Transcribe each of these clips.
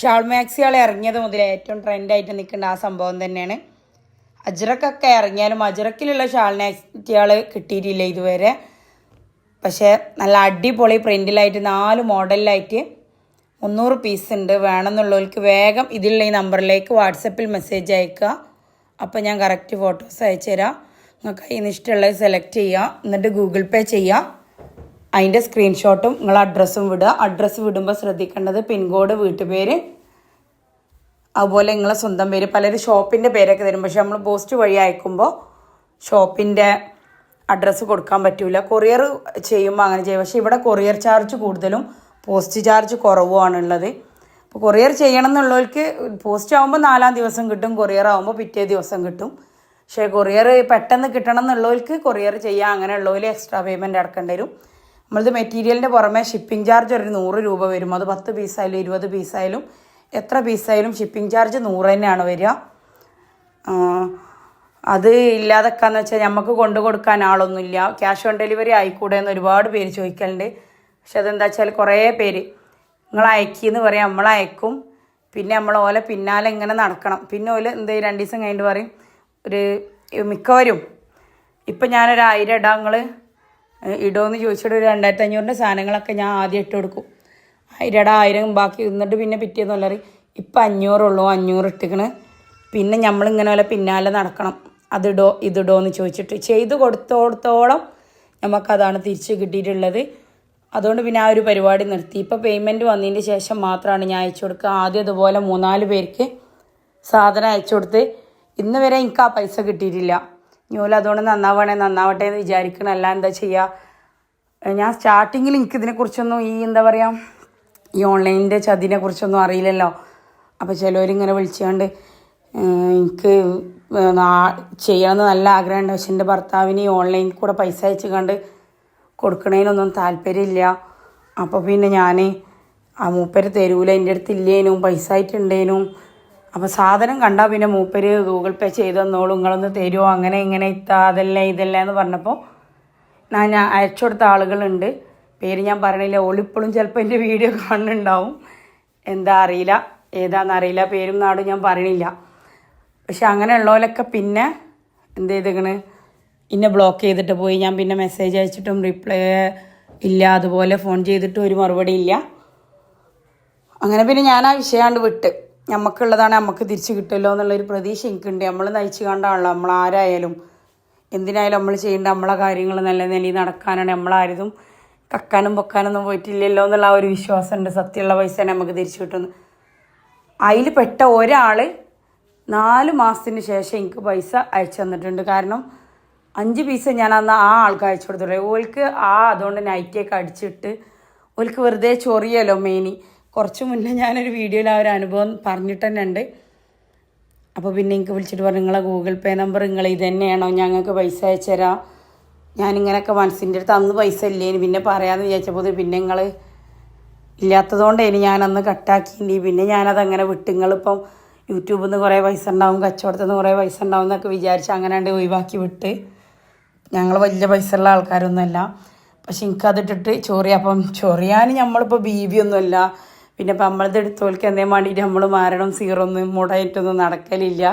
Shawl മാക്സികൾ ഇറങ്ങിയത് മുതൽ ഏറ്റവും ട്രെൻഡായിട്ട് നിൽക്കേണ്ട ആ സംഭവം തന്നെയാണ്. അജ്രക്കൊക്കെ ഇറങ്ങിയാലും അജ്രക്കിലുള്ള ഷാൾ മാക്സികൾ കിട്ടിയിട്ടില്ല ഇതുവരെ. പക്ഷേ നല്ല അടിപൊളി പ്രിന്റിലായിട്ട് നാല് മോഡലിലായിട്ട് മുന്നൂറ് പീസ് ഉണ്ട്. വേണമെന്നുള്ളവർക്ക് വേഗം ഇതിലുള്ള ഈ നമ്പറിലേക്ക് വാട്സപ്പിൽ മെസ്സേജ് അയക്കുക. അപ്പോൾ ഞാൻ കറക്റ്റ് ഫോട്ടോസ് അയച്ചു തരാം നിങ്ങൾക്ക് അതിന് ഇഷ്ടമുള്ളത് സെലക്ട് ചെയ്യുക. എന്നിട്ട് ഗൂഗിൾ പേ ചെയ്യുക അതിന്റെ സ്ക്രീൻഷോട്ടും നിങ്ങൾ അഡ്രസ്സും വിടുക. അഡ്രസ്സ് വിടുമ്പോൾ ശ്രദ്ധിക്കേണ്ടത് പിൻകോഡ് വീട്ടുപേര് അതുപോലെ നിങ്ങളെ സ്വന്തം പേര്. പലരും ഷോപ്പിന്റെ പേരൊക്കെ തരും. പക്ഷെ നമ്മൾ പോസ്റ്റ് വഴി അയക്കുമ്പോൾ ഷോപ്പിന്റെ അഡ്രസ്സ് കൊടുക്കാൻ പറ്റില്ല കൊറിയർ ചെയ്യുമ്പോൾ അങ്ങനെ ചെയ്യും. പക്ഷേ ഇവിടെ കൊറിയർ ചാർജ് കൂടുതലും പോസ്റ്റ് ചാർജ് കുറവുമാണുള്ളത് അപ്പോൾ കൊറിയർ ചെയ്യണം എന്നുള്ളവർക്ക് പോസ്റ്റ് ആകുമ്പോൾ നാലാം ദിവസം കിട്ടും. കൊറിയർ ആകുമ്പോൾ പിറ്റേ ദിവസം കിട്ടും. പക്ഷേ കൊറിയർ പെട്ടെന്ന് കിട്ടണം എന്നുള്ളവർക്ക് കൊറിയർ ചെയ്യാം അങ്ങനെയുള്ളവർ എക്സ്ട്രാ പേയ്മെന്റ് അടക്കേണ്ടി വരും. നമ്മളത് മെറ്റീരിയലിന്റെ പുറമെ ഷിപ്പിംഗ് ചാർജ് ഒരു നൂറ് രൂപ വരും. അത് പത്ത് പീസായാലും ഇരുപത് പീസായാലും എത്ര പീസായാലും ഷിപ്പിംഗ് ചാർജ് നൂറ് തന്നെയാണ് വരിക. അത് ഇല്ലാതൊക്കെയെന്ന് വെച്ചാൽ നമുക്ക് കൊണ്ടു കൊടുക്കാൻ ആളൊന്നുമില്ല. ക്യാഷ് ഓൺ ഡെലിവറി ആയിക്കൂടെ എന്ന് ഒരുപാട് പേര് ചോദിക്കലുണ്ട്. പക്ഷെ അതെന്താ വെച്ചാൽ കുറേ പേര് നിങ്ങൾ അയക്കിന്ന് പറയാം നമ്മൾ അയക്കും. പിന്നെ നമ്മൾ ഓലെ പിന്നാലെ ഇങ്ങനെ നടക്കണം. പിന്നെ ഓൽ എന്ത് രണ്ട് ദിവസം കഴിഞ്ഞിട്ട് പറയും ഒരു മിക്കവരും ഇപ്പം ഞാനൊരു ആയിരം ഇടാം നിങ്ങൾ ഇടുമെന്ന് ചോദിച്ചിട്ട് ഒരു രണ്ടായിരത്തി അഞ്ഞൂറിന്റെ സാധനങ്ങളൊക്കെ ഞാൻ ആദ്യം ഇട്ട് കൊടുക്കും. ആയിരം ആയിരം ബാക്കി ഇന്നിട്ട് പിന്നെ പിറ്റേന്ന് പറഞ്ഞാൽ ഇപ്പം അഞ്ഞൂറുള്ളൂ അഞ്ഞൂറ് ഇട്ടിക്കണ്. പിന്നെ നമ്മളിങ്ങനെ പോലെ പിന്നാലെ നടക്കണം. അതിടോ ഇതിടോ എന്ന് ചോദിച്ചിട്ട് ചെയ്ത് കൊടുത്തോടത്തോളം നമുക്കതാണ് തിരിച്ച് കിട്ടിയിട്ടുള്ളത്. അതുകൊണ്ട് പിന്നെ ആ ഒരു പരിപാടി നിർത്തി. ഇപ്പോൾ പേയ്മെന്റ് വന്നതിന് ശേഷം മാത്രമാണ് ഞാൻ അയച്ചു കൊടുക്കുക. ആദ്യം അതുപോലെ മൂന്നാൽ പേർക്ക് സാധനം അയച്ചു കൊടുത്ത് ഇന്ന് വരെ എനിക്ക് ആ പൈസ കിട്ടിയിട്ടില്ല. ഞൂല അതുകൊണ്ട് നന്നാവണേ നന്നാവട്ടെ എന്ന് വിചാരിക്കണം. അല്ല എന്താ ചെയ്യുക ഞാൻ സ്റ്റാർട്ടിങ്ങിൽ എനിക്ക് ഇതിനെക്കുറിച്ചൊന്നും ഈ എന്താ പറയുക ഈ ഓൺലൈനിന്റെ ചതിനെ കുറിച്ചൊന്നും അറിയില്ലല്ലോ. അപ്പോൾ ചിലവരിങ്ങനെ വിളിച്ചുകൊണ്ട് എനിക്ക് ചെയ്യണമെന്ന് നല്ല ആഗ്രഹമുണ്ട് പക്ഷെ എന്റെ ഭർത്താവിന് ഈ ഓൺലൈനിൽ കൂടെ പൈസ അയച്ചു കണ്ട് കൊടുക്കണേനൊന്നും താല്പര്യമില്ല അപ്പോൾ പിന്നെ ഞാൻ ആ മൂപ്പര് തരൂല എന്റെ അടുത്ത് ഇല്ലേനും പൈസ ആയിട്ടുണ്ടേനും. അപ്പോൾ സാധനം കണ്ടാൽ പിന്നെ മൂപ്പര് ഗൂഗിൾ പേ ചെയ്ത് തന്നോളൂ നിങ്ങളൊന്ന് തരുമോ അങ്ങനെ ഇങ്ങനെ ഇത്താ അതല്ല ഇതല്ല എന്ന് പറഞ്ഞപ്പോൾ ഞാൻ ഞാൻ അയച്ചു കൊടുത്ത ആളുകളുണ്ട്. പേര് ഞാൻ പറയണില്ല ഓളിപ്പോഴും ചിലപ്പോൾ എന്റെ വീഡിയോ കാണുന്നുണ്ടാവും. എന്താ അറിയില്ല ഏതാണെന്ന് അറിയില്ല പേരും നാടും ഞാൻ പറയണില്ല. പക്ഷെ അങ്ങനെയുള്ളവരൊക്കെ പിന്നെ എന്ത് ചെയ്തേക്കണ്? ഇന്നെ ബ്ലോക്ക് ചെയ്തിട്ട് പോയി. ഞാൻ പിന്നെ മെസ്സേജ് അയച്ചിട്ടും റിപ്ലൈ ഇല്ല അതുപോലെ ഫോൺ ചെയ്തിട്ടും ഒരു മറുപടി ഇല്ല. അങ്ങനെ പിന്നെ ഞാൻ ആ വിഷയാണ്ട് വിട്ട്. നമുക്കുള്ളതാണ് നമുക്ക് തിരിച്ചു കിട്ടുമല്ലോ എന്നുള്ളൊരു പ്രതീക്ഷ എനിക്കുണ്ട്. നമ്മൾ നയിച്ചു കണ്ടാണല്ലോ നമ്മൾ ആരായാലും. എന്തിനായാലും നമ്മൾ ചെയ്യേണ്ട നമ്മളെ കാര്യങ്ങൾ നല്ല നിലയിൽ നടക്കാനാണ്. നമ്മളാരും കക്കാനും പൊക്കാനൊന്നും പോയിട്ടില്ലല്ലോ എന്നുള്ള ഒരു വിശ്വാസമുണ്ട്. സത്യമുള്ള പൈസ നമുക്ക് തിരിച്ചു കിട്ടുന്നു അതിൽ പെട്ട ഒരാൾ നാല് മാസത്തിന് ശേഷം എനിക്ക് പൈസ അയച്ചു തന്നിട്ടുണ്ട്. കാരണം അഞ്ച് പീസ് ഞാൻ അന്ന് ആ ആൾക്ക് അയച്ചു കൊടുത്തിട്ടുണ്ട്. ഓൾക്ക് ആ അതുകൊണ്ട് നൈറ്റിയൊക്കെ അടിച്ചിട്ട് ഓൾക്ക് വെറുതെ ചൊറിയല്ലോ മെയിനി കുറച്ച് മുന്നേ ഞാനൊരു വീഡിയോയിൽ ആ ഒരു അനുഭവം പറഞ്ഞിട്ട് തന്നെ ഉണ്ട്. അപ്പോൾ പിന്നെ എനിക്ക് വിളിച്ചിട്ട് പറഞ്ഞു നിങ്ങളെ ഗൂഗിൾ പേ നമ്പർ നിങ്ങൾ ഇത് തന്നെയാണോ? ഞങ്ങൾക്ക് പൈസ അയച്ചു തരാം. ഞാനിങ്ങനെയൊക്കെ മനസ്സിന്റെ അടുത്ത് അന്ന് പൈസ ഇല്ലേന്. പിന്നെ പറയാമെന്ന് വിചാരിച്ചപ്പോൾ പിന്നെ നിങ്ങൾ ഇല്ലാത്തതുകൊണ്ട് ഇനി ഞാനന്ന് കട്ടാക്കിയിട്ടുണ്ട് പിന്നെ ഞാനത് അങ്ങനെ വിട്ട്. നിങ്ങളിപ്പം യൂട്യൂബിൽ നിന്ന് കുറേ പൈസ ഉണ്ടാവും കച്ചവടത്തിൽ നിന്ന് കുറേ പൈസ ഉണ്ടാവും എന്നൊക്കെ വിചാരിച്ച് അങ്ങനെ ഉണ്ട് ഒഴിവാക്കി വിട്ട്. ഞങ്ങൾ വലിയ പൈസ ഉള്ള ആൾക്കാരൊന്നുമല്ല. പക്ഷെ എനിക്കതിട്ടിട്ട് ചൊറിയ. അപ്പം ചൊറിയാൻ നമ്മളിപ്പോൾ ബീബിയൊന്നുമല്ല പിന്നെ ഇപ്പം നമ്മളത് എടുത്തോൽക്ക് എന്തേ വേണ്ടിയിട്ട് നമ്മൾ മാരണം സീറൊന്ന് മുടയിട്ടൊന്നും നടക്കലില്ല.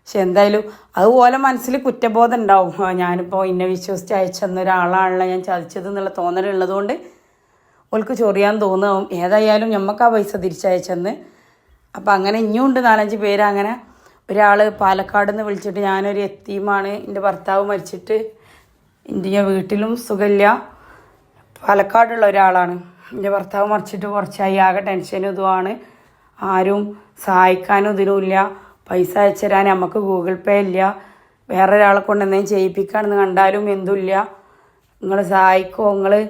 പക്ഷെ എന്തായാലും അതുപോലെ മനസ്സിൽ കുറ്റബോധം ഉണ്ടാവും. ഞാനിപ്പോൾ ഇന്നെ വിശ്വസിച്ച് അയച്ചെന്ന ഒരാളാണല്ലോ ഞാൻ ചതിച്ചത് എന്നുള്ള തോന്നലുള്ളതുകൊണ്ട് ഓൾക്ക് ചൊറിയാൻ തോന്നും ഏതായാലും ഞമ്മക്ക് ആ പൈസ തിരിച്ചയച്ചെന്ന്. അപ്പം അങ്ങനെ ഇനിയും ഉണ്ട് നാലഞ്ച് പേര്. അങ്ങനെ ഒരാൾ പാലക്കാട് നിന്ന് വിളിച്ചിട്ട് ഞാനൊരു എത്തീമാണ്. എന്റെ ഭർത്താവ് മരിച്ചിട്ട് എന്റെ വീട്ടിലും സുഖമില്ല. പാലക്കാടുള്ള ഒരാളാണ്. എന്റെ ഭർത്താവ് മറിച്ചിട്ട് കുറച്ചായി. ആകെ ടെൻഷനും ഇതുമാണ്. ആരും സഹായിക്കാനും ഇതിനുമില്ല പൈസ അയച്ചു തരാൻ നമുക്ക് ഗൂഗിൾ പേ ഇല്ല. വേറെ ഒരാളെ കൊണ്ട് ചെയ്യിപ്പിക്കാണെന്ന് കണ്ടാലും എന്തുമില്ല നിങ്ങൾ സഹായിക്കോ? നിങ്ങൾ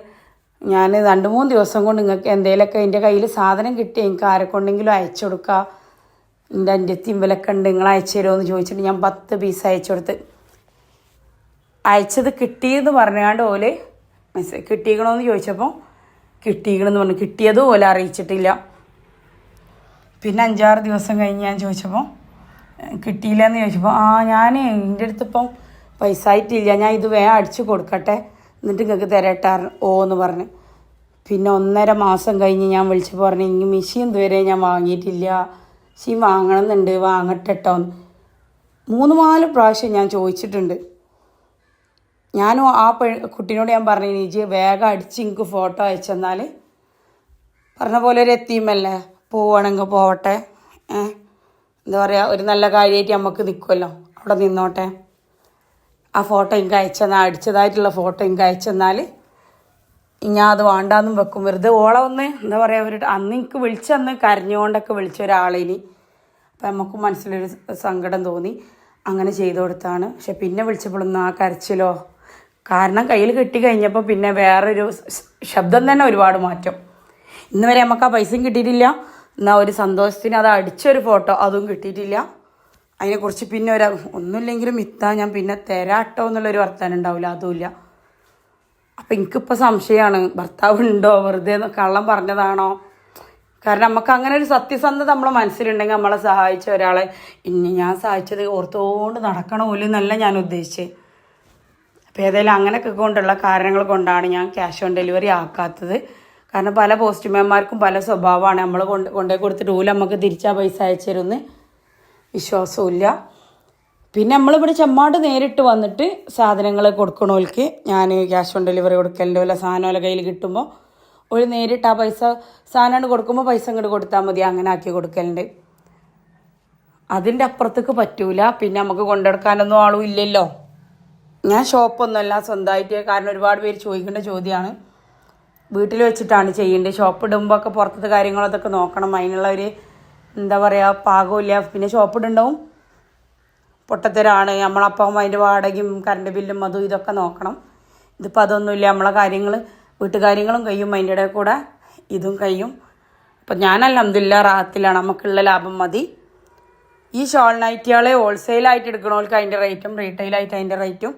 ഞാൻ രണ്ട് മൂന്ന് ദിവസം കൊണ്ട് നിങ്ങൾക്ക് എന്തെങ്കിലുമൊക്കെ എന്റെ കയ്യിൽ സാധനം കിട്ടി. എനിക്ക് ആരെ കൊണ്ടെങ്കിലും അയച്ചു കൊടുക്കുക എന്റെ എന്റെ തിമ്പലൊക്കെ ഉണ്ട്. നിങ്ങൾ അയച്ചു തരുമോ എന്ന് ചോദിച്ചിട്ട് ഞാൻ പത്ത് പീസ് അയച്ചു കൊടുത്ത്. അയച്ചത് കിട്ടിയെന്ന് പറഞ്ഞാണ്ട് ഓൽ മെസ്സേജ് കിട്ടിയിക്കണമെന്ന് ചോദിച്ചപ്പോൾ കിട്ടിയിക്കണമെന്ന് പറഞ്ഞു. കിട്ടിയതും ഓല അറിയിച്ചിട്ടില്ല. പിന്നെ അഞ്ചാറ് ദിവസം കഴിഞ്ഞ് ഞാൻ ചോദിച്ചപ്പോൾ കിട്ടിയില്ല എന്ന് ചോദിച്ചപ്പോൾ ആ ഞാൻ എന്റെ അടുത്തിപ്പം പൈസ ആയിട്ടില്ല. ഞാൻ ഇത് വേ അടിച്ചു കൊടുക്കട്ടെ. എന്നിട്ട് നിങ്ങൾക്ക് തരട്ടെ ഓ എന്ന് പറഞ്ഞ്. പിന്നെ ഒന്നര മാസം കഴിഞ്ഞ് ഞാൻ വിളിച്ചപ്പോൾ പറഞ്ഞു ഇനി മെഷീൻ ഇതുവരെ ഞാൻ വാങ്ങിയിട്ടില്ല. മെഷീൻ വാങ്ങണമെന്നുണ്ട് വാങ്ങട്ടെ കേട്ടോ മൂന്ന് നാല് പ്രാവശ്യം ഞാൻ ചോദിച്ചിട്ടുണ്ട്. ഞാനും ആ പെ കുട്ടീനോട് ഞാൻ പറഞ്ഞു ഇനി വേഗം അടിച്ച് എനിക്ക് ഫോട്ടോ അയച്ചെന്നാൽ പറഞ്ഞ പോലെ ഒരു എത്തിയുമല്ലേ പോവുകയാണെങ്കിൽ പോവട്ടെ. എന്താ പറയുക ഒരു നല്ല കാര്യമായിട്ട് നമുക്ക് നിൽക്കുമല്ലോ അവിടെ നിന്നോട്ടെ. ആ ഫോട്ടോ എനിക്ക് അയച്ചെന്നാൽ അടിച്ചതായിട്ടുള്ള ഫോട്ടോ എനിക്ക് അയച്ചെന്നാൽ ഞാൻ അത് വേണ്ടാന്നും വെക്കും. വെറുതെ ഓളെ ഒന്ന് എന്താ പറയുക ഒരു അന്ന് എനിക്ക് വിളിച്ചന്ന് കരഞ്ഞുകൊണ്ടൊക്കെ വിളിച്ച ഒരാളിനി അപ്പം നമുക്ക് മനസ്സിലൊരു സങ്കടം തോന്നി. അങ്ങനെ ചെയ്തു കൊടുത്താണ്. പക്ഷെ പിന്നെ വിളിച്ചപ്പോഴൊന്നും ആ കരച്ചിലോ കാരണം കയ്യിൽ കിട്ടി കഴിഞ്ഞപ്പോൾ പിന്നെ വേറൊരു ശബ്ദം തന്നെ ഒരുപാട് മാറ്റം. ഇന്ന് വരെ നമുക്ക് ആ പൈസയും കിട്ടിയിട്ടില്ല. എന്നാൽ ഒരു സന്തോഷത്തിന് അത് അടിച്ചൊരു ഫോട്ടോ അതും കിട്ടിയിട്ടില്ല. അതിനെക്കുറിച്ച് പിന്നെ ഒരു ഒന്നുമില്ലെങ്കിലും ഇത്താ ഞാൻ പിന്നെ തരാട്ടോ എന്നുള്ളൊരു വർത്താനം ഉണ്ടാവില്ല അതുമില്ല. അപ്പം എനിക്കിപ്പോൾ സംശയമാണ് ഭർത്താവ് ഉണ്ടോ വെറുതെ കള്ളം പറഞ്ഞതാണോ? കാരണം നമുക്ക് അങ്ങനെ ഒരു സത്യസന്ധത നമ്മളെ മനസ്സിലുണ്ടെങ്കിൽ നമ്മളെ സഹായിച്ച ഒരാളെ ഇനി ഞാൻ സഹായിച്ചത് ഓർത്തുകൊണ്ട് നടക്കണമല്ലോ എന്നല്ല ഞാൻ ഉദ്ദേശിച്ചത് അപ്പോൾ ഏതായാലും അങ്ങനെയൊക്കെ കൊണ്ടുള്ള കാരണങ്ങൾ കൊണ്ടാണ് ഞാൻ ക്യാഷ് ഓൺ ഡെലിവറി ആക്കാത്തത്. കാരണം പല പോസ്റ്റ്മാൻമാർക്കും പല സ്വഭാവമാണ്. നമ്മൾ കൊണ്ട് കൊണ്ടുപോയി കൊടുത്തിട്ട് ഓൽ നമുക്ക് തിരിച്ചാ പൈസ അയച്ചിരുന്ന് വിശ്വാസമില്ല പിന്നെ നമ്മളിവിടെ ചെമ്മാട് നേരിട്ട് വന്നിട്ട് സാധനങ്ങൾ കൊടുക്കണോൽക്ക് ഞാൻ ക്യാഷ് ഓൺ ഡെലിവറി കൊടുക്കലോ വല്ല സാധനം വല്ല കയ്യിൽ കിട്ടുമ്പോൾ ഒരു നേരിട്ട് ആ പൈസ സാധനം കൊടുക്കുമ്പോൾ പൈസ ഇങ്ങോട്ട് കൊടുത്താൽ മതി അങ്ങനെ ആക്കി കൊടുക്കലുണ്ട്. അതിന്റെ അപ്പുറത്തേക്ക് പറ്റൂല. പിന്നെ നമുക്ക് കൊണ്ടെടുക്കാനൊന്നും ആളും ഇല്ലല്ലോ. ഞാൻ ഷോപ്പൊന്നുമല്ല സ്വന്തമായിട്ട് കാരണം ഒരുപാട് പേര് ചോദിക്കേണ്ട ചോദ്യമാണ്. വീട്ടിൽ വെച്ചിട്ടാണ് ചെയ്യേണ്ടത്. ഷോപ്പ് ഇടുമ്പോൾ ഒക്കെ പുറത്തത്തെ കാര്യങ്ങളതൊക്കെ നോക്കണം. അതിനുള്ള ഒരു എന്താ പറയുക പാകമില്ല പിന്നെ ഷോപ്പ് ഇടുണ്ടാവും. പൊട്ടത്തരാണ്. നമ്മളപ്പം അതിന്റെ വാടകയും കറണ്ട് ബില്ലും അതും ഇതൊക്കെ നോക്കണം. ഇതിപ്പോൾ അതൊന്നുമില്ല. നമ്മളെ കാര്യങ്ങൾ വീട്ടുകാര്യങ്ങളും കഴിയും. അതിന്റെ ഇടയിൽ കൂടെ ഇതും കഴിയും. അപ്പം ഞാൻ അലഹമില്ല റാത്തിലാണ്. നമുക്കുള്ള ലാഭം മതി. ഈ ഷോൾ നൈറ്റികളെ ഹോൾസെയിലായിട്ട് എടുക്കണവർക്ക് അതിന്റെ റേറ്റും റീറ്റെയിലായിട്ട് അതിന്റെ റേറ്റും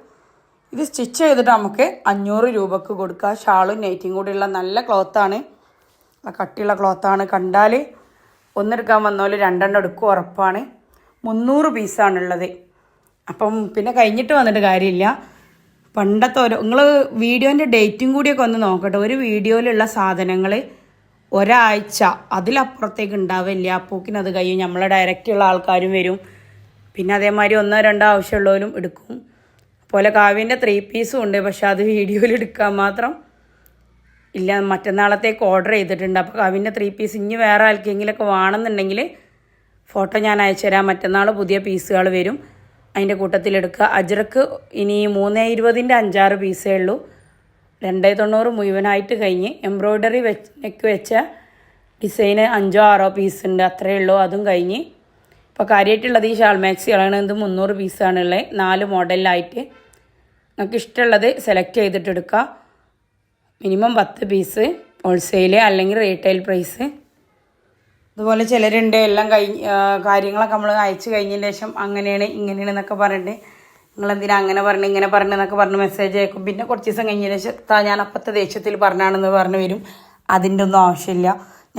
ഇത് സ്റ്റിച്ച് ചെയ്തിട്ട് നമുക്ക് അഞ്ഞൂറ് രൂപക്ക് കൊടുക്കുക ഷാളും നൈറ്റും കൂടിയുള്ള നല്ല ക്ലോത്താണ് കട്ടിയുള്ള ക്ലോത്താണ് കണ്ടാൽ ഒന്നെടുക്കാൻ വന്നോൽ രണ്ടെണ്ണം എടുക്കും ഉറപ്പാണ്. മുന്നൂറ് പീസാണുള്ളത് അപ്പം പിന്നെ കഴിഞ്ഞിട്ട് വന്നിട്ട് കാര്യമില്ല. പണ്ടത്തെ ഓരോ നിങ്ങൾ വീഡിയോന്റെ ഡേറ്റും കൂടിയൊക്കെ ഒന്ന് നോക്കട്ടെ. ഒരു വീഡിയോയിലുള്ള സാധനങ്ങൾ ഒരാഴ്ച അതിലപ്പുറത്തേക്ക് ഉണ്ടാവില്ല. അപ്പോക്കിന് അത് കഴിയും. നമ്മളെ ഡയറക്റ്റ് ഉള്ള ആൾക്കാരും വരും. പിന്നെ അതേമാതിരി ഒന്നോ രണ്ടോ ആവശ്യമുള്ളവരും എടുക്കും. പോലെ കാവ്യന്റെ ത്രീ പീസും ഉണ്ട്. പക്ഷെ അത് വീഡിയോയിൽ എടുക്കാൻ മാത്രം ഇല്ല. മറ്റന്നാളത്തേക്ക് ഓർഡർ ചെയ്തിട്ടുണ്ട്. അപ്പോൾ കാവ്യന്റെ ത്രീ പീസ് ഇനി വേറെ ആർക്കെങ്കിലൊക്കെ വേണമെന്നുണ്ടെങ്കിൽ ഫോട്ടോ ഞാൻ അയച്ചു തരാം. മറ്റന്നാൾ പുതിയ പീസുകൾ വരും. അതിന്റെ കൂട്ടത്തിലെടുക്കുക അജ്രക്ക് ഇനി മൂന്ന് ഇരുപതിന്റെ അഞ്ചാറ് പീസേ ഉള്ളൂ. രണ്ടേ തൊണ്ണൂറ് മുഴുവനായിട്ട് കഴിഞ്ഞ് എംബ്രോയ്ഡറി വെച്ച് വെച്ച ഡിസൈന് അഞ്ചോ ആറോ പീസ് ഉണ്ട്. അത്രയേ ഉള്ളൂ. അതും കഴിഞ്ഞ് ഇപ്പോൾ കാര്യമായിട്ടുള്ളത് ഈ ഷാൾ മാക്സികളാണ് ഇത് മുന്നൂറ് പീസാണുള്ളത് നാല് മോഡലിലായിട്ട് നിങ്ങൾക്ക് ഇഷ്ടമുള്ളത് സെലക്ട് ചെയ്തിട്ടെടുക്കുക മിനിമം പത്ത് പീസ് ഹോൾസെയിൽ അല്ലെങ്കിൽ റീറ്റെയിൽ പ്രൈസ് അതുപോലെ ചിലരുണ്ട് എല്ലാം കഴിഞ്ഞ് കാര്യങ്ങളൊക്കെ നമ്മൾ അയച്ചു കഴിഞ്ഞതിന് ശേഷം അങ്ങനെയാണ് ഇങ്ങനെയാണ് എന്നൊക്കെ പറഞ്ഞിട്ട് നിങ്ങളെന്തിനാ അങ്ങനെ പറഞ്ഞു ഇങ്ങനെ പറഞ്ഞു എന്നൊക്കെ പറഞ്ഞ് മെസ്സേജ് അയക്കും. പിന്നെ കുറച്ച് ദിവസം കഴിഞ്ഞതിന് ശേഷം ഞാൻ അപ്പത്തെ ദേഷ്യത്തിൽ പറഞ്ഞാണെന്ന് പറഞ്ഞു വരും. അതിന്റെ ഒന്നും ആവശ്യമില്ല.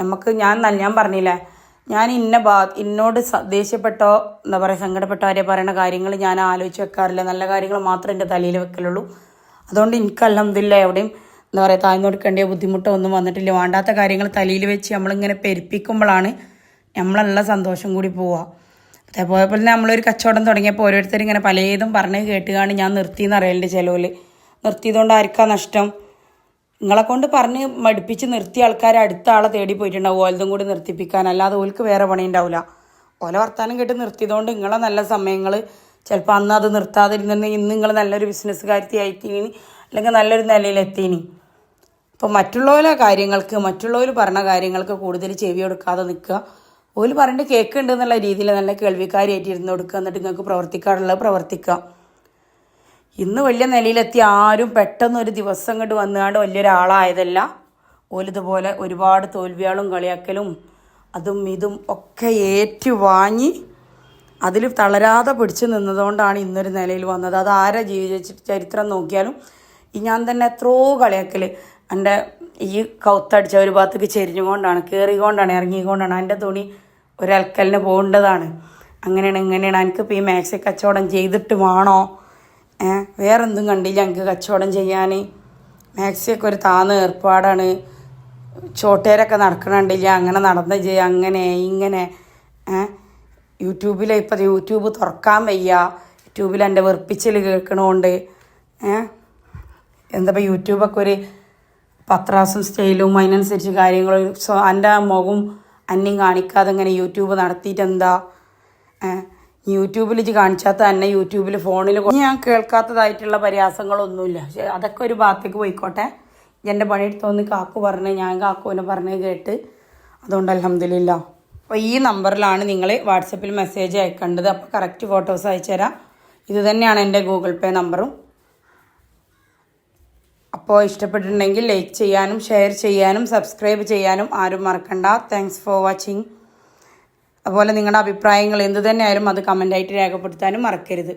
നമുക്ക് ഞാൻ ഞാൻ പറഞ്ഞില്ലേ ഞാൻ ഇന്ന ഭാ ഇന്നോട് ദേഷ്യപ്പെട്ടോ എന്താ പറയുക സങ്കടപ്പെട്ടോ ആരെ പറയുന്ന കാര്യങ്ങൾ ഞാൻ ആലോചിച്ച് വെക്കാറില്ല. നല്ല കാര്യങ്ങൾ മാത്രമേ എന്റെ തലയിൽ വെക്കലുള്ളൂ. അതുകൊണ്ട് എനിക്ക് അലഹമില്ല എവിടെയും എന്താ പറയുക താഴ്ന്നു ബുദ്ധിമുട്ടോ ഒന്നും വന്നിട്ടില്ല. വേണ്ടാത്ത കാര്യങ്ങൾ തലയിൽ വെച്ച് നമ്മളിങ്ങനെ പെരുപ്പിക്കുമ്പോഴാണ് നമ്മളല്ല സന്തോഷം കൂടി പോവുക. അതേപോലെ തന്നെ നമ്മളൊരു കച്ചവടം തുടങ്ങിയപ്പോൾ ഓരോരുത്തരും ഇങ്ങനെ പലതും പറഞ്ഞ് കേട്ടുകയാണ് ഞാൻ നിർത്തിയെന്ന് അറിയലുണ്ട് ചിലവിൽ നിർത്തിയതുകൊണ്ട് ആർക്കാ നഷ്ടം? നിങ്ങളെ കൊണ്ട് പറഞ്ഞ് മടുപ്പിച്ച് നിർത്തിയ ആൾക്കാർ അടുത്ത ആളെ തേടി പോയിട്ടുണ്ടാവും. ഓലതും കൂടി നിർത്തിപ്പിക്കാൻ. അല്ലാതെ ഓൽക്ക് വേറെ പണി ഉണ്ടാവില്ല ഓല വർത്താനം കേട്ട് നിർത്തിയതുകൊണ്ട് നിങ്ങളെ നല്ല സമയങ്ങൾ ചിലപ്പോൾ അന്ന് അത് നിർത്താതിരുന്നെങ്കിൽ ഇന്ന് നിങ്ങൾ നല്ലൊരു ബിസിനസ്സുകാരത്തി ആയിത്തീനി. അല്ലെങ്കിൽ നല്ലൊരു നിലയിലെത്തീനി അപ്പോൾ മറ്റുള്ളവരെ കാര്യങ്ങൾക്ക് മറ്റുള്ളവർ പറഞ്ഞ കാര്യങ്ങൾക്ക് കൂടുതൽ ചെവി കൊടുക്കാതെ നിൽക്കുക. ഓൽ പറഞ്ഞിട്ട് കേൾക്കുന്നുണ്ട് എന്നുള്ള രീതിയിൽ നല്ല കേൾവിക്കാരിയായിട്ട് ഇരുന്ന് കൊടുക്കുക. എന്നിട്ട് നിങ്ങൾക്ക് പ്രവർത്തിക്കാറുള്ളത് പ്രവർത്തിക്കുക. ഇന്ന് വലിയ നിലയിലെത്തി ആരും പെട്ടെന്ന് ഒരു ദിവസം ഇങ്ങോട്ട് വന്നുകൊണ്ട് വലിയൊരാളായതല്ല. ഓലിതുപോലെ ഒരുപാട് തോൽവിയാളും കളിയാക്കലും അതും ഇതും ഒക്കെ ഏറ്റു വാങ്ങി അതിൽ തളരാതെ പിടിച്ചു നിന്നതുകൊണ്ടാണ് ഇന്നൊരു നിലയിൽ വന്നത്. അത് ആരെ ജീവിച്ച ചരിത്രം നോക്കിയാലും ഈ ഞാൻ തന്നെ എത്രയോ കളിയാക്കൽ എന്റെ ഈ കൗത്തടിച്ച ഒരു ഭാഗത്തേക്ക് ചെരിഞ്ഞുകൊണ്ടാണ് കയറിക്കൊണ്ടാണ് ഇറങ്ങിക്കൊണ്ടാണ് എന്റെ തുണി ഒരൽക്കലിന് പോകേണ്ടതാണ്. അങ്ങനെയാണ് ഇങ്ങനെയാണ്. എനിക്കിപ്പോൾ ഈ മാക്സി കച്ചവടം ചെയ്തിട്ട് വേണോ ഏ വേറെന്തും കണ്ടില്ല. ഞങ്ങൾക്ക് കച്ചവടം ചെയ്യാൻ മാക്സിയൊക്കെ ഒരു താന്ന ഏർപ്പാടാണ്. ചോട്ടേരൊക്കെ നടക്കണുണ്ടില്ല അങ്ങനെ നടന്ന ചെയ്യുക അങ്ങനെ ഇങ്ങനെ. ഏ യൂട്യൂബിൽ ഇപ്പം യൂട്യൂബ് തുറക്കാൻ വയ്യ. യൂട്യൂബിൽ എന്റെ വെറുപ്പിച്ചൽ കേൾക്കണോണ്ട്. എന്താ യൂട്യൂബൊക്കെ ഒരു പത്രാസും സ്റ്റൈലും അതിനനുസരിച്ച് കാര്യങ്ങളും. സോ എന്റെ മുഖം അന്യം കാണിക്കാതെ ഇങ്ങനെ യൂട്യൂബ് നടത്തിയിട്ട് എന്താ യൂട്യൂബിൽ ഇത് കാണിച്ചാത്ത തന്നെ യൂട്യൂബിൽ ഫോണിൽ ഞാൻ കേൾക്കാത്തതായിട്ടുള്ള പരിഹാസങ്ങളൊന്നുമില്ല. അതൊക്കെ ഒരു ഭാഗത്തേക്ക് പോയിക്കോട്ടെ. എന്റെ പണിയെടുത്തോന്ന് കാക്കു പറഞ്ഞ് ഞാൻ കാക്കുവിനെ പറഞ്ഞ് കേട്ട്. അതുകൊണ്ട് അലഹമില്ല അപ്പോൾ ഈ നമ്പറിലാണ് നിങ്ങൾ വാട്സപ്പിൽ മെസ്സേജ് അയക്കേണ്ടത്. അപ്പോൾ കറക്റ്റ് ഫോട്ടോസ് അയച്ചു തരാം. ഇത് തന്നെയാണ് എന്റെ ഗൂഗിൾ പേ നമ്പറും. അപ്പോൾ ഇഷ്ടപ്പെട്ടിട്ടുണ്ടെങ്കിൽ ലൈക്ക് ചെയ്യാനും ഷെയർ ചെയ്യാനും സബ്സ്ക്രൈബ് ചെയ്യാനും ആരും മറക്കണ്ട. താങ്ക്സ് ഫോർ വാച്ചിങ് അതുപോലെ നിങ്ങളുടെ അഭിപ്രായങ്ങൾ എന്ത് തന്നെയായാലും അത് കമന്റായിട്ട് രേഖപ്പെടുത്താനും മറക്കരുത്.